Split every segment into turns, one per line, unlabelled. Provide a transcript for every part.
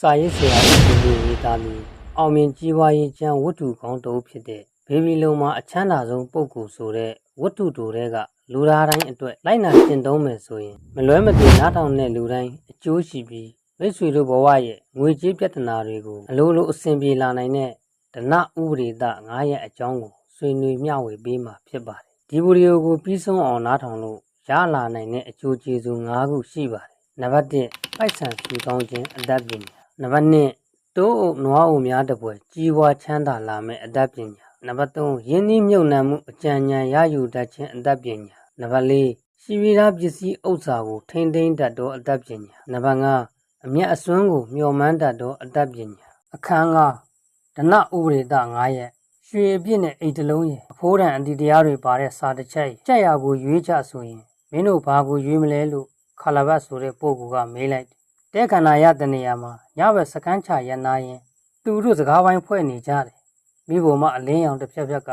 စာရေးဆရာဦးဒီရေးသားပြီးအောင်မြင်ကြီးပွားရေးကျမ်းဝတ္ထုကောင်းတစ်ဦးဖြစ်တဲ့ဘေဘီလုံမှာအချမ်းသာဆုံးပုဂ္ဂိုလ်ဆိုတဲ့ဝတ္ထုတိုတွေကလူသားတိုင်းအတွက်လိုက်နာကျင့်သုံးမယ်ဆိုရင်မလွဲမသွေနားထောင်တဲ့လူတိုင်းအကျိုးရှိပြီးမိတ်ဆွေတို့ဘဝရဲ့ငွေကြေးပြဿနာတွေကိုအလိုလိုအဆင်ပြေလာနိုင်တဲ့ဒနဥပဒေသ9ရက်အကြောင်းကိုဆွေးနွေးမျှဝေပေးမှာဖြစ်ပါတယ်ဒီဗီဒီယိုကိုပြီးဆုံးအောင်နားထောင်လို့ရလာနိုင်တဲ့အကျိုးကျေးဇူး9ခုရှိပါတယ်နံပါတ်1ပိုက်ဆံဖြူကောင်းခြင်းအတတ်ပညာ နံပါတ်2တိုးအုပ်နွားအုပ်များတပွဲကြီးဝါချမ်းသာလာမဲ့အတတ်ပညာနံပါတ်3ယင်းနှီးမြုပ်နှံမှုအကြံဉာဏ်ရယူတတ်ခြင်းအတတ်ပညာနံပါတ်4ရှိပြီးသားပစ္စည်းဥစ္စာကိုထိမ့်သိမ်းတတ်သောအတတ်ပညာနံပါတ်5အမျက်အစွန်းကိုမျှော်မှန်းတတ်သောအတတ်ပညာအခန်း5ဒနဥပဒေသ9ရက်ရွှေအပြည့်နဲ့အိတ်တလုံးရဲ့အဖိုးတန်အတ္တိတရားတွေပါတဲ့စာတစ်ချက်ကြက်ရကိုရွေးချဆိုရင်မင်းတို့ဘာကိုရွေးမလဲလို့ခါလဘတ်ဆိုတဲ့ပုဂ္ဂိုလ်ကမေးလိုက် တယ်တဲ့ခန္ဓာရတဲ့နေရာမှာညဘက်စကန်းချရနာရင် သူတို့စကားပိုင်းဖွဲ့နေကြတယ်မိဘမအလင်းရောင်တစ်ဖြက်ဖြက်က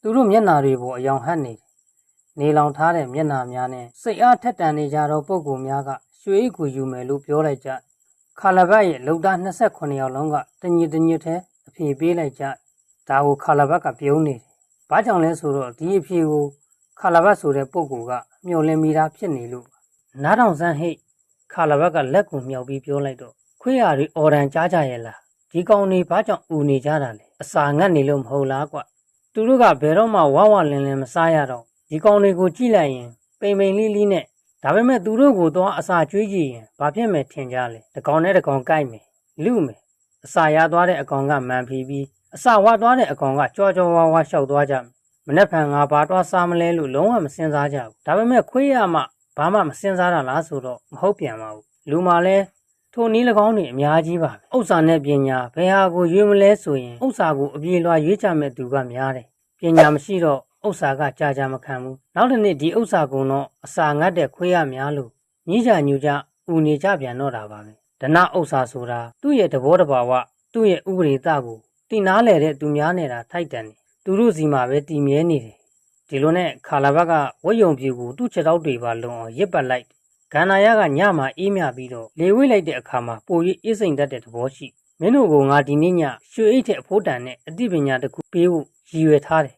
သူတို့မျက်နာတွေပေါ်အယောင်ဟပ်နေတယ်နေလောင်ထားတဲ့မျက်နာများနဲ့စိတ်အားထက်တန်နေကြသောပုဂ္ဂိုလ်များကရွှေကိုယူမယ်လို့ပြောလိုက်ကြခါလဘတ်ရဲ့လုံသား28ယောက်လုံးကတညီတညွတ်တဲ့အဖြေပေးလိုက်ကြဒါကိုခါလဘတ်ကပြုံးနေတယ်ဘာကြောင့်လဲဆိုတော့ဒီအဖြေကိုခါလဘတ်ဆိုတဲ့ပုဂ္ဂိုလ်ကမျှော်လင့်မိတာဖြစ်နေလို့နားထောင်စမ်းဟိတ် ခါလဘတ်ကလက်ကိုမြောက်ပြီးပြောလိုက်တော့ခွေးရတွေအော်ရန်ကြားကြရဲ့လားဒီကောင်တွေဘာကြောင့်အူနေကြတာလဲအစာငတ်နေလို့မဟုတ်လားကွသူတို့ကဘယ်တော့မှဝဝလင်လင်မစားရတော့ဒီကောင်တွေကိုကြည့်လိုက်ရင်ပိန်ပိန်လေးလေးနဲ့ဒါပေမဲ့သူတို့ကိုတော့အစာကျွေးကြည့်ရင်ဘာဖြစ်မယ်ထင်ကြလဲတကောင်နဲ့တကောင်ကြိုက်မယ်လူမယ်အစာရသွားတဲ့အကောင်ကမှန်ဖီပြီးအစာဝသွားတဲ့အကောင်ကကြောကြောဝါဝါရှောက်သွားကြမယ်မနေ့ဖန်ငါဘာတော့စားမလဲလို့လုံးဝမစင်စားကြဘူးဒါပေမဲ့ခွေးရမှ ဘာမှမစင်စားတာလားဆိုတော့မဟုတ်ပြန်ပါဘူးလူမှလည်းထိုနည်း၎င်းတွေအများကြီးပါပဲဥစ္စာနဲ့ပညာဘယ်ဟာကိုရွေးမလဲဆိုရင်ဥစ္စာကိုအပြေလွှာရွေးချမဲ့သူကများတယ်ပညာမရှိတော့ဥစ္စာကကြာကြာမခံဘူးနောက်တစ်နေ့ဒီဥစ္စာကုံတော့အစာငတ်တဲ့ခွေးရများလို့ညှိကြညူကြဥနေကြပြန်တော့တာပါပဲဒနဥစ္စာဆိုတာသူ့ရဲ့သဘောတဘာဝသူ့ရဲ့ဥပဒေတကိုတည်နာလဲတဲ့သူများနေတာထိုက်တန်တယ်သူတို့စီမှာပဲတည်မြဲနေတယ် ဒီလိုနဲ့ခါလာဘက်ကဝက်ယုံပြူကိုသူ့ခြေထောက်တွေပါလုံအောင်ရစ်ပတ်လိုက်ဂန္နာယကညမှာအေးမြပြီးတော့လေဝိလိုက်တဲ့အခါမှာပို၍အေးစိမ်တတ်တဲ့သဘောရှိမင်းတို့ကငါဒီနေ့ညရွှေအိတ်တဲ့အဖို့တန်နဲ့အသိပညာတစ်ခုပေးဖို့ရည်ရွယ်ထားတယ်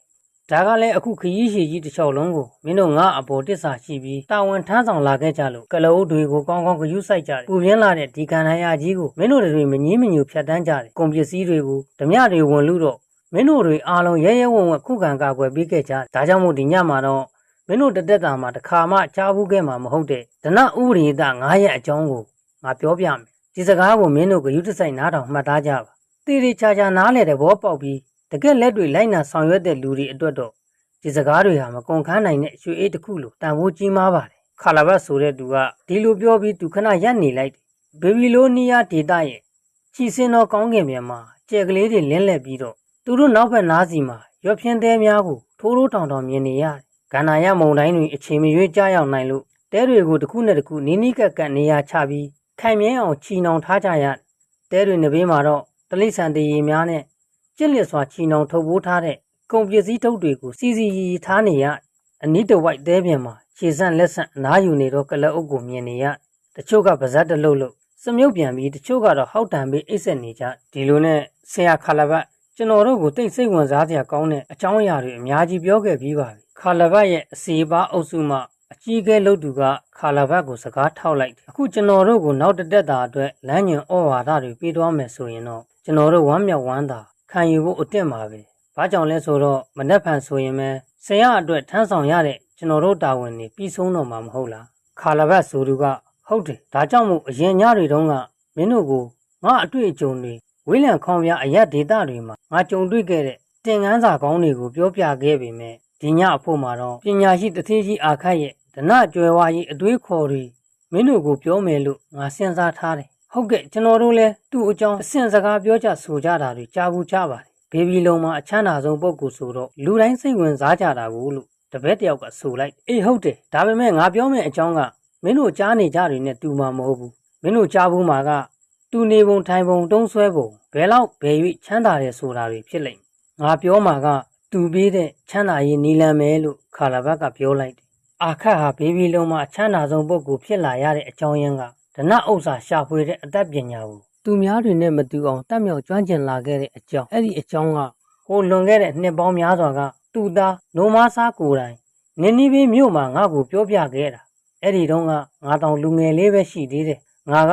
ဒါကလည်းအခုခရီးရှည်ကြီးတစ်လျှောက်လုံးကိုမင်းတို့ငါအပေါ်တစ္ဆာရှိပြီးတာဝန်ထမ်းဆောင်လာခဲ့ကြလို့ကလအုပ်တွေကိုကောင်းကောင်းဂရုစိုက်ကြတယ်ပူပြင်းလာတဲ့ဒီကန္နာယကြီးကိုမင်းတို့တွေမငင်းမညူဖြတ်တန်းကြတယ်ကုန်ပစ္စည်းတွေကိုဓမြတွေဝင်လို့တော့ မင်းတို့တွေအားလုံးရဲရဲဝံ့ဝံ့ခုခံကာကွယ်ပေးခဲ့ကြဒါကြောင့်မို့ဒီညမှာတော့မင်းတို့တသက်တာမှာတစ်ခါမှကြားဘူးခဲ့မှာမဟုတ်တဲ့ဒနဥပရိသ9ရက်အကြောင်းကိုငါပြောပြမယ်ဒီစကားကိုမင်းတို့ကယူတစိုက်နားထောင်မှတ်သားကြပါတေရီချာချာနားလဲတဲ့ဘောပေါက်ပြီးတကက်လက်တွေလိုက်နာဆောင်ရွက်တဲ့လူတွေအတွက်တော့ဒီစကားတွေဟာမကုန်ခန်းနိုင်တဲ့ရွှေအေးတစ်ခုလိုတန်ဖိုးကြီးမားပါတယ်ခါလာဘတ်ဆိုတဲ့သူကဒီလိုပြောပြီးသူခဏရက်နေလိုက်တယ်ဘေဘီလိုနီးယားဒေတာရဲ့ချီစင်းသောကောင်းကင်ပြန်မှာကြက်ကလေးတွေလင်းလက်ပြီးတော့ သူတို့နောက်ဘက်နားစီမှာရွက်ဖြင်းသေးများကိုထိုးထိုးတောင်တောင်မြင်နေရတယ်။ကန္နာရမုံတိုင်းတွေအချိန်မရွေးကြားရောက်နိုင်လို့တဲတွေကိုတစ်ခုနဲ့တစ်ခုနီးနီးကပ်ကပ်နေရာချပြီးခိုင်မြဲအောင်ချီနှောင်ထားကြရ။တဲတွေနှဘေးမှာတော့တလိษံတရေများနဲ့ကြစ်လျက်စွာချီနှောင်ထုတ်ပိုးထားတဲ့ကုန်ပစ္စည်းထုတ်တွေကိုစီစီရီထားနေရ။အနီးတစ်ဝိုက်တဲပြင်မှာခြေဆန့်လက်ဆန့်အနားယူနေတော့ကလအုပ်ကိုမြင်နေရ။တချို့ကပါဇက်တလုတ်လို့စမြုပ်ပြန်ပြီးတချို့ကတော့ဟောက်တံပြီးအိတ်ဆက်နေကြဒီလိုနဲ့ဆရာခါလဘတ် ကျွန်တော်တို့ကိုတိတ်စိတ်ဝင်စားစရာကောင်းတဲ့အကြောင်းအရာတွေအများကြီးပြောခဲ့ပြီးပါပြီခါလဘတ်ရဲ့အစီပါအုပ်စုမှအကြီးအကဲလုပ်သူကခါလာဘတ်ကိုစကားထောက်လိုက်တယ်အခုကျွန်တော်တို့ကိုနောက်တစ်တက်တာအတွက်လမ်းညွန်ဩဝါဒတွေပေးသွားမယ်ဆိုရင်တော့ကျွန်တော်တို့ဝမ်းမြောက်ဝမ်းသာခံယူဖို့အတက်မှာပဲဘာကြောင့်လဲဆိုတော့မနှက်ဖန်ဆိုရင်ပဲဆရာအတွက်ထမ်းဆောင်ရတဲ့ကျွန်တော်တို့တာဝန်တွေပြီးဆုံးတော့မှာမဟုတ်လားခါလာဘတ်ဆိုသူကဟုတ်တယ်ဒါကြောင့်မို့အရင်ညတွေတုန်းကမင်းတို့ကိုငါအတွေ့အကြုံတွေ ဝိလံခေါင်ပြအရက်ဒေတာတွေမှာငါကြုံတွေ့ခဲ့တဲ့တင်ငန်းစာကောင်းတွေကိုပြောပြခဲ့ပေမဲ့ဒီညအဖို့မှာတော့ပညာရှိတသေးကြီးအာခတ်ရဲ့ဒနကြွယ်ဝရေးအတွေးခေါ်တွေမင်းတို့ကိုပြောမယ်လို့ငါစဉ်းစားထားတယ်ဟုတ်ကဲ့ကျွန်တော်တို့လည်းသူ့အကြောင်းအဆင့်စကားပြောကြဆိုကြတာတွေကြားဘူးကြပါတယ်ဘေဘီလုံးမှာအချမ်းသာဆုံးပုဂ္ဂိုလ်ဆိုတော့လူတိုင်းစိတ်ဝင်စားကြတာကိုလို့တပည့်တယောက်ကဆိုလိုက်အေးဟုတ်တယ်ဒါပေမဲ့ငါပြောမယ့်အကြောင်းကမင်းတို့ကြားနေကြတွေနဲ့တူမှာမဟုတ်ဘူးမင်းတို့ကြားဘူးမှာက တူနေပုံထိုင်ပုံတုံးဆွဲပုံဘယ်လောက်ဘယ်၍ချမ်းသာတယ်ဆိုတာတွေဖြစ်လိမ့်ငါပြောမှာကတူပေးတဲ့ချမ်းသာရေးနီလန်မယ်လို့ခါလာဘတ်ကပြောလိုက်တယ်အာခတ်ဟာဘေဘီလုံးမှာချမ်းသာဆုံးပုဂ္ဂိုလ်ဖြစ်လာရတဲ့အကြောင်းရင်းကဒနဥစ္စာရှာဖွေတဲ့အသက်ပညာကိုသူများတွေနဲ့မတူအောင်တတ်မြောက်ကျွမ်းကျင်လာခဲ့တဲ့အကြောင်းအဲ့ဒီအကြောင်းကဟိုလွန်ခဲ့တဲ့နှစ်ပေါင်းများစွာကသူသားနိုမဆာကိုယ်တိုင်နင်းနီးဘေးမြို့မှာငါ့ကိုပြောပြခဲ့တာအဲ့ဒီတုန်းကငါတောင်လူငယ်လေးပဲရှိသေးတယ်ငါက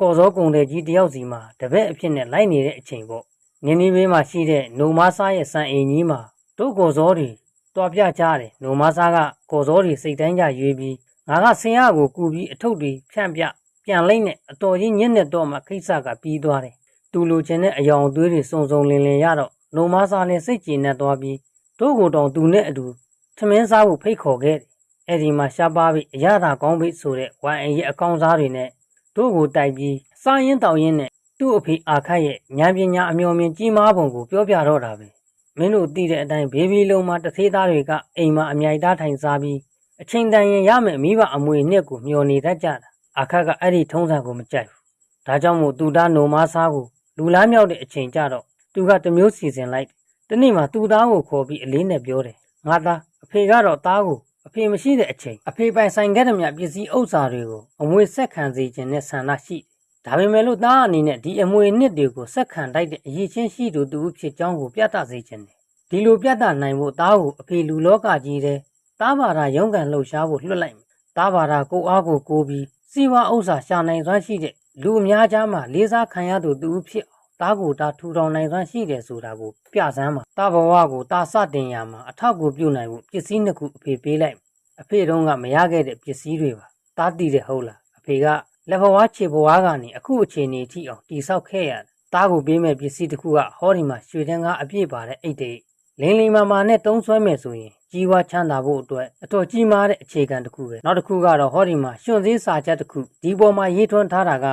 ကော်စောကုံတဲ့ကြီးတယောက်စီမှာတပည့်အဖြစ်နဲ့လိုက်နေတဲ့အချိန်ပေါ့နင်းနီးဘေးမှာရှိတဲ့နိုမဆာရဲ့စံအိမ်ကြီးမှာတို့ကော်စောတွေတွားပြကြတယ်နိုမဆာကကော်စောတွေစိတ်တိုင်းကြရွေးပြီးငါကဆင်ရကိုကူပြီးအထုပ်တွေဖြန့်ပြပြန်လိုက်နဲ့အတော်ကြီးညက်နဲ့တော့မှခိစ္စကပြီးသွားတယ်သူလိုချင်တဲ့အယောင်အသွေးတွေစုံစုံလင်လင်ရတော့နိုမဆာလည်းစိတ်ကြည်နက်သွားပြီးတို့ကိုယ်တော်သူနဲ့အတူသမင်းစားဖို့ဖိတ်ခေါ်ခဲ့တယ်အဲ့ဒီမှာရှားပါပြီးအရသာကောင်းပြီဆိုတဲ့ဝိုင်အင်ရဲ့အကောင့်စားတွေနဲ့ တို့ကိုတိုက်ပြီးစားရင်တောက်ရင်နဲ့သူ့အဖေအာခတ်ရဲ့ဉာဏ်ပညာအမျော်မြင်ကြီးမားပုံကိုပြောပြတော့တာပဲမင်းတို့သိတဲ့အတိုင်းဘေဘီလုံးမှာတသေးသားတွေကအိမ်မှာအမြိုက်သားထိုင်စားပြီးအချိန်တန်ရင်ရမယ်မိဘအမွေနှစ်ကိုမျောနေတတ်ကြတာအာခတ်ကအဲ့ဒီထုံးစံကိုမကြိုက်ဘူးဒါကြောင့်မို့သူသားနိုမဆားကိုလူလားမြောက်တဲ့အချိန်ကြတော့သူကတမျိုးစီစဉ်လိုက်တနေ့မှသူသားကိုခေါ်ပြီးအလေးနဲ့ပြောတယ်ငါသားအဖေကတော့သားကို အဖေမရှိတဲ့အချိန်အဖေပိုင်ဆိုင်ခဲ့တဲ့မြပစ္စည်းဥစ္စာတွေကိုအမွေဆက်ခံစေခြင်းနဲ့ဆန္ဒရှိတယ်ဒါပေမဲ့လို့သားအနေနဲ့ဒီအမွေနှစ်တွေကိုဆက်ခံတိုက်တဲ့အရေးချင်းရှိသူတူဖြစ်ကြောင်းကိုပြသစေခြင်းတယ်ဒီလိုပြသနိုင်ဖို့သားကိုအဖေလူလောကကြီးတဲ့သားဘာသာရုံးကန်လှုပ်ရှားဖို့လွှတ်လိုက်မယ်သားဘာသာကိုအားကိုကိုပြီးစီဝါဥစ္စာရှာနိုင်စွမ်းရှိတဲ့လူအများကြားမှာလေးစားခံရသူတူဖြစ် တားကိုတာထူထောင်နိုင်စွမ်းရှိတယ်ဆိုတာကိုပြစမ်းပါတာဘဝကိုတာစတင်ရမှာအထောက်ကိုပြုနိုင်ဖို့ပစ္စည်းနှစ်ခုအဖေပေးလိုက်အဖေတုံးကမရခဲ့တဲ့ပစ္စည်းတွေပါတားတည်တယ်ဟုတ်လားအဖေကလက်ဘဝခြေဘဝကနေအခုအခြေအနေထိအောင်တိဆောက်ခဲ့ရတယ်တားကိုပေးမဲ့ပစ္စည်းတစ်ခုကဟောဒီမှာရွှေတန်းကားအပြည့်ပါတဲ့အိတ်တွေလင်းလီမာမာနဲ့တုံးဆွဲမယ်ဆိုရင်ကြီးဝါချမ်းသာဖို့အတွက်အတော်ကြီးမားတဲ့အခြေခံတစ်ခုပဲနောက်တစ်ခုကတော့ဟောဒီမှာရှင်သေးစာချက်တစ်ခုဒီပေါ်မှာရေးထွန်းထားတာက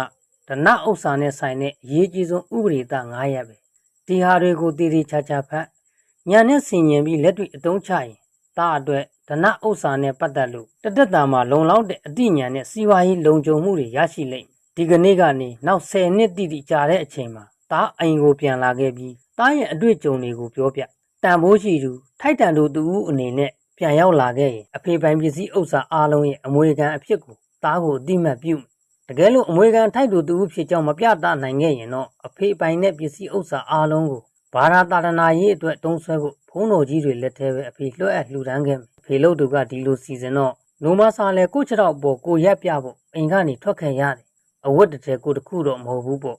ဒနဥစ္စာနဲ့ဆိုင်တဲ့အရေးကြီးဆုံးဥပဒေသား9ရပ်ပဲဒီဟာတွေကိုတည်တည်ချာချာဖတ်ညာနဲ့ဆင်ញင်ပြီးလက်တွေ့အသုံးချရင်တာအတွက်ဒနဥစ္စာနဲ့ပတ်သက်လို့တသက်တာမှာလုံလောက်တဲ့အသိဉာဏ်နဲ့စီးပွားရေးလုံခြုံမှုတွေရရှိလိမ့်မယ်ဒီကနေ့ကနေနောက်10နှစ်တိတိကြာတဲ့အချိန်မှာတာအိမ်ကိုပြန်လာခဲ့ပြီးတာရဲ့အတွေ့အကြုံတွေကိုပြောပြတန်ဖိုးရှိသူထိုက်တန်သူတူဦးအနေနဲ့ပြန်ရောက်လာခဲ့ရင်အဖေပိုင်ပစ္စည်းဥစ္စာအားလုံးရဲ့အမွေခံအဖြစ်ကိုတားကိုအတိမတ်ပြု တကယ်လို့အမွေခံထိုက်သူတူဦးဖြစ်ကြောင်းမပြသနိုင်ခဲ့ရင်တော့အဖေပိုင်တဲ့ပစ္စည်းဥစ္စာအားလုံးကိုဘာသာတာရဏရေးအတွက်တုံးဆွဲဖို့ဘုန်းတော်ကြီးတွေလက်ထဲပဲအဖေလွှဲအပ်လှူဒန်းခဲ့မယ်ဖေလို့သူကဒီလိုစီစဉ်တော့နိုမဆာလဲကိုချတော့ပေါ်ကိုရက်ပြဖို့အိမ်ကနေထွက်ခဲ့ရတယ်အဝတ်တစ်ထည်ကိုတစ်ခုတော့မဟုတ်ဘူးပေါ့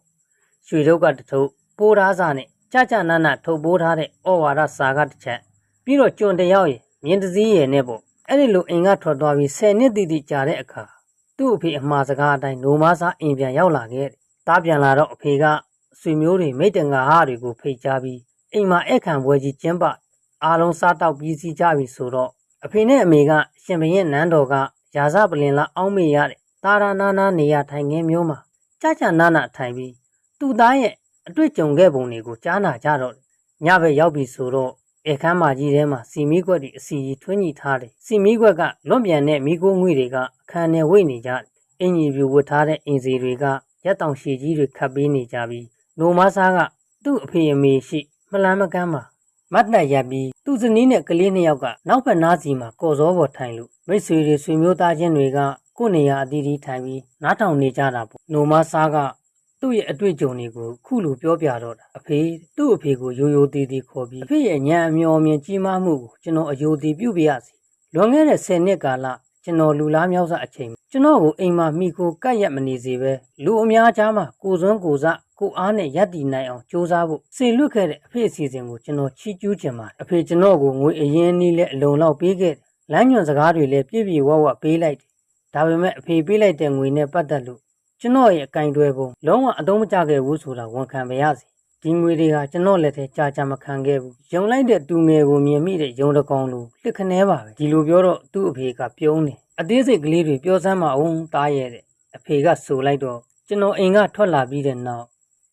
ရွှေတုပ်ကတထုပ်ပိုးသားစာနဲ့ကြကြနနထုတ်ပိုးထားတဲ့ဩဝါဒစာကတစ်ချက်ပြီးတော့ကျွန်တယောက်ရဲ့မြင်းတစည်းရဲ့နဲ့ပေါ့အဲ့ဒီလိုအိမ်ကထွက်သွားပြီး10နှစ်တိတိကြာတဲ့အခါ သူ့အဖေအမှားစကားအတိုင်းနိုမဆာအိမ်ပြန်ရောက်လာခဲ့တယ်တားပြန်လာတော့အဖေကဆွေမျိုးတွေမိတ်တန်ငါဟာတွေကိုဖိတ်ကြားပြီးအိမ်မှာအခန့်ပွဲကြီးကျင်းပအားလုံးစားတောက်ပြီးစီးကြပြီဆိုတော့အဖေနဲ့အမေကရှင်ဘရင်နန်းတော်ကရာဇပလင်လာအောင်းမေရတဲ့တာရာနာနာနေရထိုင်ငင်းမျိုးမှာကြကြနာနာထိုင်ပြီးသူ့သားရဲ့အတွေ့ကြုံခဲ့ပုံတွေကိုကြားနာကြတော့ညဘက်ရောက်ပြီဆိုတော့ အခန်းမကြီးထဲမှာစီမီကွက်တွေအစီကြီးထွင်းကြီးထားတယ်စီမီကွက်ကလွန်ပြန်တဲ့မိကိုငွေတွေကအခန်းထဲဝိတ်နေကြတယ်အင်ကြီးပြူဝတ်ထားတဲ့အင်စီတွေကရက်တောင်ရှည်ကြီးတွေခတ်ပေးနေကြပြီးနိုမဆာကသူ့အဖေအမေရှိမလန်းမကမ်းမှာမတ်တက်ရပ်ပြီးသူ့ဇနီးနဲ့ကလေးနှစ်ယောက်ကနောက်ဘက်နားစီမှာကော်စောပေါ်ထိုင်လို့မိတ်ဆွေတွေဆွေမျိုးသားချင်းတွေကကိုယ်နေရာအသီးသီးထိုင်ပြီးနားထောင်နေကြတာပေါ့နိုမဆာက သူ့ရဲ့အတွေ့အကြုံတွေကိုခုလိုပြောပြတော့တာအဖေသူ့အဖေကိုရိုးရိုးသေးသေးခေါ်ပြီးအဖေရဲ့ညံအမျော်မြင်ကြီးမားမှုကိုကျွန်တော်အယိုသေးပြုတ်ပြရစီလွန်ခဲ့တဲ့10နှစ်ကာလကျွန်တော်လူလားမြောက်စအချိန်ကျွန်တော်ကိုအိမ်မှာမိကိုကတ်ရက်မနေစေပဲလူအများကြားမှာကိုစွန်းကိုစကိုအားနဲ့ရက်တည်နိုင်အောင်ကြိုးစားဖို့စေလွတ်ခဲ့တဲ့အဖေအစီအစဉ်ကိုကျွန်တော်ချီးကျူးချင်ပါတယ်အဖေကျွန်တော်ကိုငွေအရင်နည်းနဲ့အလုံလောက်ပေးခဲ့တယ်လမ်းညွန်စကားတွေလည်းပြည့်ပြည့်ဝဝပေးလိုက်တယ်ဒါပေမဲ့အဖေပေးလိုက်တဲ့ငွေနဲ့ပတ်သက်လို့ ကျွန်တော်ရဲ့အကင်တွဲပုံလုံးဝအသုံးမကျခဲ့ဘူးဆိုတာဝန်ခံပါရစေဒီငွေတွေဟာကျွန်တော်လက်ထဲကြာကြာမခံခဲ့ဘူးယုံလိုက်တဲ့သူငယ်ကိုမြင်မိတဲ့ယုံတကောင်လိုလှစ်ခနဲပါပဲဒီလိုပြောတော့သူ့အဖေကပြုံးတယ်အသေးစိတ်ကလေးတွေပြောစမ်းမအောင်တားရဲ့တဲ့အဖေကဆိုလိုက်တော့ကျွန်တော်အိမ်ကထွက်လာပြီးတဲ့နောက်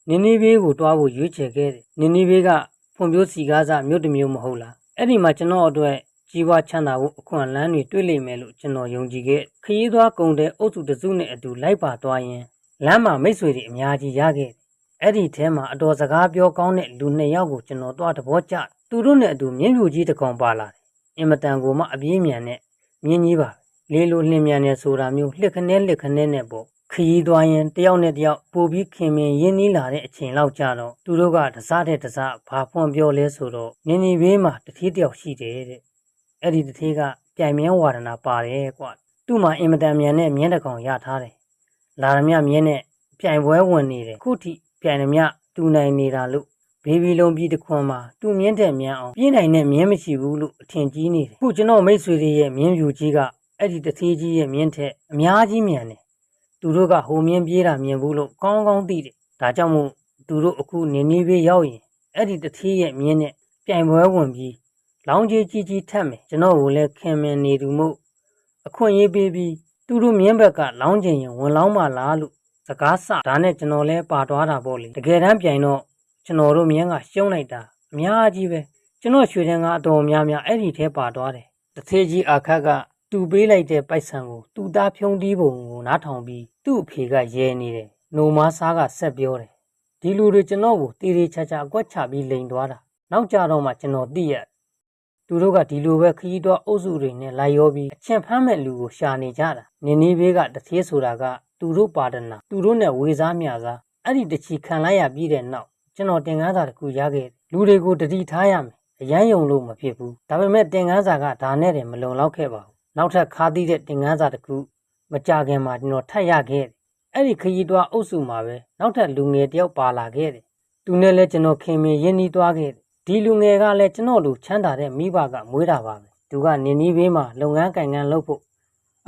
နင်းနီးဘေးကိုတွားဖို့ရွေးချယ်ခဲ့တယ်နင်းနီးဘေးကဖွံ့ဖြိုးစီကားစားမြို့တစ်မြို့မဟုတ်လားအဲ့ဒီမှာကျွန်တော်အတွက် ကြီးပွားချမ်းသာဖို့အခွင့်အလမ်းတွေတွေ့လိမ့်မယ်လို့ကျွန်တော်ယုံကြည်ခဲ့ခရီးသွားကုန်တဲ့အုပ်စုတစုနဲ့အတူလိုက်ပါသွားရင်လမ်းမှာမိတ်ဆွေတွေအများကြီးရခဲ့တယ်အဲ့ဒီထဲမှာအတော်စကားပြောကောင်းတဲ့လူနှစ်ယောက်ကိုကျွန်တော်တွားတဘောကြသူတို့နဲ့အတူမြင်းပြူကြီးတစ်ကောင်ပါလာတယ်အင်မတန်ကိုမှအပြေးမြန်နဲ့မြင်းကြီးပါလေလိုလှင်မြန်နေဆိုတာမျိုးလှစ်ခနဲလှစ်ခနဲနဲ့ပေါ့ခရီးသွားရင်တယောက်နဲ့တယောက်ပိုပြီးခင်မင်ရင်းနှီးလာတဲ့အချိန်လောက်ကြတော့သူတို့ကတစားတဲ့တစားဘာဖွန်ပြောလဲဆိုတော့နင်းနီဘေးမှာတတိတယောက်ရှိတယ်တဲ့ အဲ့ဒီတတိကပြိုင်မြန်းဝါဒနာပါတယ်ကွာသူ့မှာအင်မတန်မြန်တဲ့မြင်းတစ်ကောင်ရထားတယ်လာရမြမြင်းနဲ့ပြိုင်ပွဲဝင်နေတယ်ခုထိပြိုင်ရမြတူနိုင်နေတာလို့ဘေဘီလုံးပြီးတစ်ခွန်းမှာတူမြင့်တဲ့မြန်းအောင်ပြင်းနိုင်တဲ့မြင်းမရှိဘူးလို့အထင်ကြီးနေတယ်ခုကျွန်တော်မိတ်ဆွေတွေရဲ့မြင်းဖြူကြီးကအဲ့ဒီတတိကြီးရဲ့မြင်းထက်အများကြီးမြန်တယ်သူတို့ကဟိုမြင်းပြေးတာမြင်ဘူးလို့ကောင်းကောင်းသိတယ်။ဒါကြောင့်မို့သူတို့အခုနေနေပြေးရောက်ရင်အဲ့ဒီတထီးရဲ့မြင်းနဲ့ပြိုင်ပွဲဝင်ပြီး လောင်းကြီးကြီးကြီးထက်မယ်ကျွန်တော်ကိုလည်းခင်မင်နေသူမို့အခွင့်အရေးပေးပြီးသူတို့မြင်းဘက်ကလောင်းချင်ရင်ဝင်လောင်းပါလားလို့စကားဆဒါနဲ့ကျွန်တော်လည်းပါသွားတာပေါ့လေတကယ်တမ်းပြိုင်တော့ကျွန်တော်တို့မြင်းကရှုံးလိုက်တာအများကြီးပဲကျွန်တော်ရွှေတန်းကအတော်များများအဲ့ဒီထဲပါသွားတယ်တထေးကြီးအခက်ကတူပေးလိုက်တဲ့ပိုက်ဆံကိုသူ့သားဖြုံးတီးပုံကိုနားထောင်ပြီးသူ့အဖေကရဲနေတယ်။နိုမားစားကဆက်ပြောတယ်။ဒီလူတွေကျွန်တော်ကိုတေးသေးချာချာအကွက်ချပြီးလိန်သွားတာ။နောက်ကြတော့မှကျွန်တော်သိရ။ သူတို့ကဒီလိုပဲခရီးတော့အုပ်စုတွေနဲ့လိုက်ရောပြီးအချင်းဖမ်းမဲ့လူကိုရှာနေကြတာ။နင်းနီးဘေးကတသေးဆိုတာကသူတို့ပါဒနာသူတို့နဲ့ဝေစားမြစားအဲ့ဒီတချီခံလိုက်ရပြီးတဲ့နောက်ကျွန်တော်တင်ကားစာတစ်ခုရခဲ့တယ်။လူတွေကိုတတိထားရမယ်။အရန်ယုံလို့မဖြစ်ဘူး။ဒါပေမဲ့တင်ကားစာကဒါနဲ့တည်းမလုံလောက်ခဲ့ပါဘူး။နောက်ထပ်ခါးသီးတဲ့တင်ကားစာတစ်ခုမကြခင်မှာကျွန်တော်ထပ်ရခဲ့တယ်။အဲ့ဒီခရီးသွားအုပ်စုမှာပဲနောက်ထပ်လူငယ်တယောက်ပါလာခဲ့တယ်။သူနဲ့လည်းကျွန်တော်ခင်မင်ရင်းနှီးသွားခဲ့တယ်။ ဒီလူငယ်ကလည်းကျွန်တော်လိုချမ်းသာတဲ့မိဘကမွေးတာပါပဲ။သူကနင်းနီးဘေးမှာလုပ်ငန်းကိုင်ငန်းလုပ်ဖို့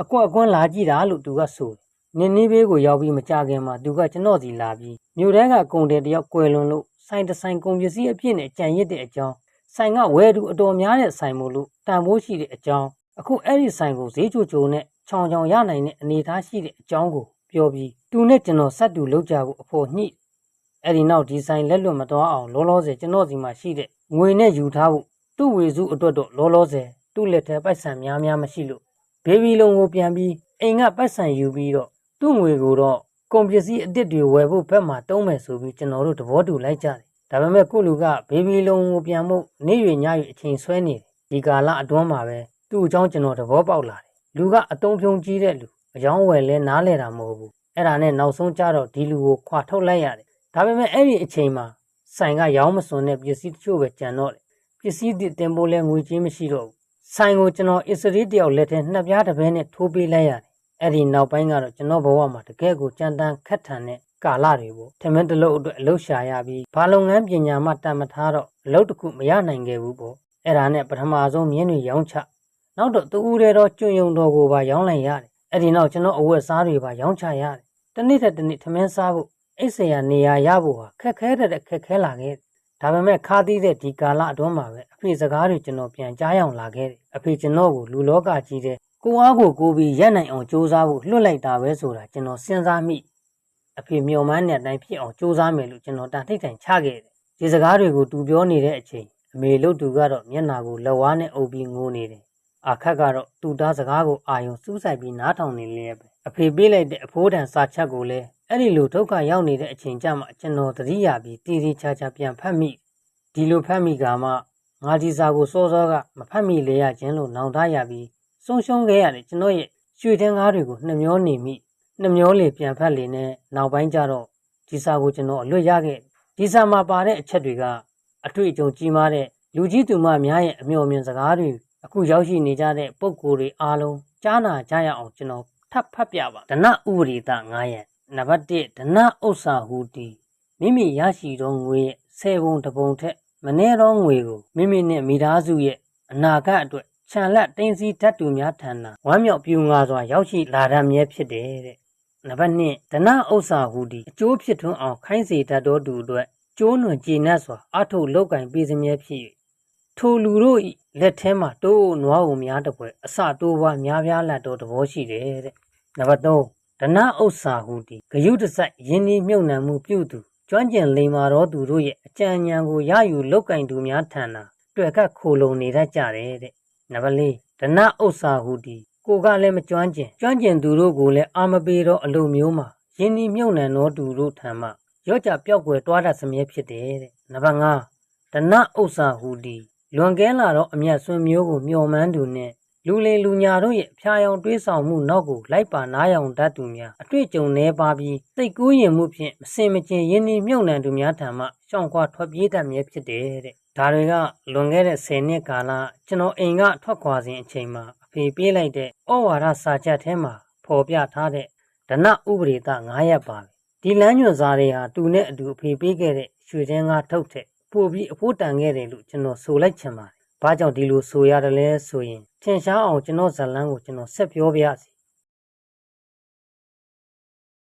အကွက်အကွန်းလာကြည့်တာလို့သူကဆိုတယ်။နင်းနီးဘေးကိုရောက်ပြီးမကြခင်မှာသူကကျွန်တော်စီလာပြီးမြို့ထဲကကုန်တယ်တယောက်ကွယ်လွန်လို့ဆိုင်တဆိုင်ကုန်ပစ္စည်းအပြည့်နဲ့ကြံရစ်တဲ့အကြောင်းဆိုင်ကဝယ်သူအတော်များတဲ့ဆိုင်မို့လို့တန်ဖိုးရှိတဲ့အကြောင်းအခုအဲ့ဒီဆိုင်ကိုဈေးချိုချိုနဲ့ချောင်ချောင်ရနိုင်တဲ့အနေအထားရှိတဲ့အကြောင်းကိုပြောပြီးသူနဲ့ကျွန်တော်ဆက်တူလောက်ကြဖို့အဖို့ညှိ အဲ့ဒီနောက်ဒီဆိုင်လက်လွတ်မသွားအောင်လောလောဆယ်ကျွန်တော်စီမှာရှိတဲ့ငွေနဲ့ယူထားဖို့သူ့ဝေစုအတွက်တော့လောလောဆယ်သူ့လက်ထဲပိုက်ဆံများများမရှိလို့ဘေဘီလုံးကိုပြန်ပြီးအိမ်ကပိုက်ဆံယူပြီးတော့သူ့ငွေကိုတော့ကုန်ပစ္စည်းအစ်စ်တွေဝယ်ဖို့ဘက်မှာတုံးမယ်ဆိုပြီးကျွန်တော်တို့သဘောတူလိုက်ကြတယ်ဒါပေမဲ့ကိုလူကဘေဘီလုံးကိုပြန်ဖို့နေ့ရွညရွအချိန်ဆွဲနေတယ်ဒီကာလအတွင်းမှာပဲသူ့အကြောင်းကျွန်တော်သဘောပေါက်လာတယ်လူကအတုံးဖြုံကြီးတဲ့လူအကြောင်းဝယ်လဲနားလဲတာမဟုတ်ဘူးအဲ့ဒါနဲ့နောက်ဆုံးကြတော့ဒီလူကိုခွာထုတ်လိုက်ရတယ် ဒါပေမဲ့အဲ့ဒီအချိန်မှာဆိုင်ကရောင်းမစွန်တဲ့ပစ္စည်းတချို့ပဲကြံတော့တယ်ပစ္စည်းတင်ပို့လဲငွေချင်းမရှိတော့ဘူးဆိုင်ကိုကျွန်တော်အစ္စရေးတယောက်လက်ထဲနှစ်ပြားတစ်ဘဲနဲ့ထိုးပေးလိုက်ရတယ်အဲ့ဒီနောက်ပိုင်းကတော့ကျွန်တော်ဘဝမှာတကယ်ကိုကြမ်းတမ်းခက်ထန်တဲ့ကာလတွေပေါ့ထမင်းတစ်လုံးအတွက်အလုပ်ရှာရပြီးဘာလုပ်ငန်းပညာမှတတ်မထားတော့အလုပ်တစ်ခုမရနိုင်ခဲ့ဘူးပေါ့အဲ့ဒါနဲ့ပထမဆုံးမြင်းတွေရောင်းချနောက်တော့တူဦးတဲ့တော့ကျွယုံတော်ကိုပါရောင်းလိုက်ရတယ်အဲ့ဒီနောက်ကျွန်တော်အဝတ်စားတွေပါရောင်းချရတယ်တနေ့ထက်တနေ့ထမင်းစားဖို့ အိတ်ဆရာနေရာရဖို့ဟာခက်ခဲတဲ့ခက်ခဲလာခဲ့ဒါပေမဲ့ခါသီးတဲ့ဒီကာလအတွင်းမှာပဲအဖေစကားတွေကျွန်တော်ပြန်ကြားရောက်လာခဲ့တယ်အဖေကျွန်တော်ကိုလူလောကကြီးတဲ့ကိုအားကိုကိုပြီးရက်နိုင်အောင်စူးစမ်းဖို့လွတ်လိုက်တာပဲဆိုတာကျွန်တော်စဉ်းစားမိအဖေမျော်မှန်းတဲ့အတိုင်းဖြစ်အောင်စူးစမ်းမယ်လို့ကျွန်တော်တာထိတ်တိုင်ချခဲ့တယ်ဒီစကားတွေကိုတူပြောနေတဲ့အချိန်အမေလို့တူကတော့မျက်နာကိုလက်ဝါးနဲ့အုပ်ပြီးငိုနေတယ်အခက်ကတော့တူသားစကားကိုအာယုံစူးစိုက်ပြီးနားထောင်နေလေပဲအဖေပေးလိုက်တဲ့အဖိုးတန်စာချက်ကိုလည်း အဲ့ဒီလိုဒုက္ခရောက်နေတဲ့အချိန်ကြမှာကျွန်တော်သတိရပြီးတည်တည်ချာချာပြန်ဖတ်မိဒီလိုဖတ်မိကမှငါဒီစာကိုစောစောကမဖတ်မိလေရခြင်းလို့နောင်တရပြီးဆုံးရှုံးခဲ့ရတဲ့ကျွန်တော်ရဲ့ရွှေတန်းကားတွေကိုနှမျောနေမိနှမျောလေပြန်ဖတ်လေနဲ့နောက်ပိုင်းကျတော့ဒီစာကိုကျွန်တော်အလွတ်ရခဲ့ဒီစာမှာပါတဲ့အချက်တွေကအတွေ့အကြုံကြီးမားတဲ့လူကြီးသူမများရဲ့အမျှော်မြင်စကားတွေအခုရောက်ရှိနေကြတဲ့ပုံကိုယ်တွေအားလုံးကြားနာကြရအောင်ကျွန်တော်ထပ်ဖတ်ပြပါဒနဥပရိသ9ရက် နံပါတ်1ဒနဥစ္စာဟူတီမိမိရရှိသောငွေရဲ့10ပုံတစ်ပုံထက်မနည်းသောငွေကိုမိမိနဲ့မိသားစုရဲ့အနာဂတ်အတွက်ခြံလက်တင်းစည်းတတ်သူများထံသာဝမ်းမြောက်ပြူငါစွာရောက်ရှိလာတတ်မြဲဖြစ်တယ်တဲ့နံပါတ်2ဒနဥစ္စာဟူတီအကျိုးဖြစ်ထွန်းအောင်ခိုင်းစေတတ်သောသူအတွက်ကျိုးနွယ်ကျေနပ်စွာအထုတ်လောက်ကင်ပေးစမြဲဖြစ်၍ထိုလူတို့၏လက်ထဲမှာတိုးနွားကိုများတပွဲအစတိုးပွားများပြားလက်တော်သဘောရှိတယ်တဲ့နံပါတ်3 ဒနဥစ္စာဟူတီဂယုတစိုက်ယင်းဤမြုပ်နှံမှုပြုသူကျွမ်းကျင်လိမ္မာသောသူတို့ရဲ့အကြံဉာဏ်ကိုရယူလောက်ကင်သူများထံသာတွေ့ကပ်ခိုလုံနေတတ်ကြတယ်တဲ့နံပါတ်4ဒနဥစ္စာဟူတီကိုကလည်းမကျွမ်းကျင်ကျွမ်းကျင်သူတို့ကိုလည်းအာမပေးသောအလိုမျိုးမှာယင်းဤမြုပ်နှံသောသူတို့ထံမှရော့ကြပြောက်ွယ်တွားတတ်စမြဲဖြစ်တယ်တဲ့နံပါတ်5ဒနဥစ္စာဟူတီလွန်ကဲလာသောအမျက်ဆွေမျိုးကိုမျှော်မှန်းသူနှ င့်လူလေလူညာတို့ရဲ့ဖျားယောင်တွေးဆောင်မှုနောက်ကိုလိုက်ပါနားယောင်တတ်သူများအတွေ့အကြုံနှဲပါပြီးစိတ်ကူးရင်မှုဖြင့်မစင်မကျင်ရင်းနှီးမြုပ်နှံသူများထံမှရှောင်ခွာထွက်ပြေးတတ်မြဲဖြစ်တယ်တဲ့ဒါတွေကလွန်ခဲ့တဲ့10နှစ်ကာလကျွန်တော်အိမ်ကထွက်ခွာစဉ်အချိန်မှာအဖေပေးလိုက်တဲ့ဩဝါဒစာချက်ထဲမှာဖော်ပြထားတဲ့ဒနဥပဒေသ9ရပ်ပါပဲဒီလမ်းညွှန်စာတွေဟာတူနဲ့အတူအဖေပေးခဲ့တဲ့ရွှေချင်းကားထုတ်တဲ့ပို့ပြီးအဖို့တန်ခဲ့တယ်လို့ကျွန်တော်ဆိုလိုက်ချင်ပါတယ် ဘာကြောင့်ဒီလိုဆိုရတယ်လဲဆိုရင်ထင်ရှားအောင်ကျွန်တော်ဇတ်လန်းကိုကျွန်တော်ဆက်ပြောပြစီ